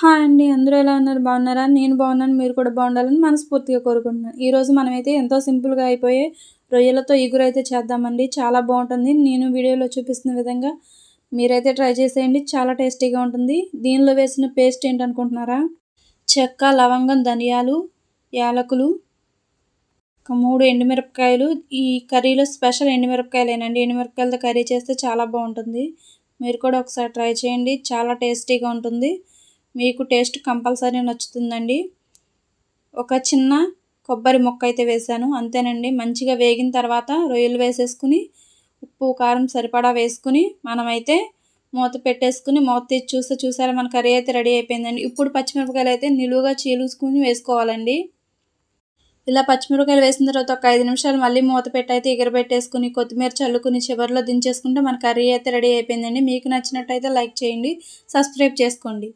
Hi అండి అందరూ ఎలా ఉన్నారు? బాగున్నారా? నేను బాగున్నాను మీరు కూడా బాగుండాలని మనస్ఫూర్తిగా కోరుకుంటున్నాను. ఈరోజు మనమైతే ఎంతో సింపుల్గా అయిపోయే రొయ్యలతో ఇగురు అయితే చేద్దామండి. చాలా బాగుంటుంది. నేను వీడియోలో చూపిస్తున్న విధంగా మీరైతే ట్రై చేసేయండి. చాలా టేస్టీగా ఉంటుంది. దీనిలో వేసిన పేస్ట్ ఏంటనుకుంటున్నారా? చెక్క లవంగం ధనియాలు యాలకులు ఒక మూడు ఎండుమిరపకాయలు. ఈ కర్రీలో స్పెషల్ ఎండుమిరపకాయలేనండి. ఎండుమిరపకాయలతో కర్రీ చేస్తే చాలా బాగుంటుంది. మీరు కూడా ఒకసారి ట్రై చేయండి. చాలా టేస్టీగా ఉంటుంది. మీకు టేస్ట్ కంపల్సరీ నచ్చుతుందండి. ఒక చిన్న కొబ్బరి ముక్క అయితే వేసాను అంతేనండి. మంచిగా వేగిన తర్వాత రొయ్యలు వేసేసుకుని ఉప్పు కారం సరిపడా వేసుకుని మనమైతే మూత పెట్టేసుకుని మూత తీసి చూస్తే చూసారా మన కర్రీ అయితే రెడీ అయిపోయిందండి. ఇప్పుడు పచ్చిమిరపకాయలు అయితే నిలువుగా చీలుసుకుని వేసుకోవాలండి. ఇలా పచ్చిమిరపకాయలు వేసిన తర్వాత ఒక ఐదు నిమిషాలు మళ్ళీ మూత పెట్టి అయితే ఎగరబెట్టేసుకుని కొత్తిమీర చల్లుకుని చివరిలో దించేసుకుంటే మన కర్రీ అయితే రెడీ అయిపోయిందండి. మీకు నచ్చినట్టయితే లైక్ చేయండి సబ్స్క్రైబ్ చేసుకోండి.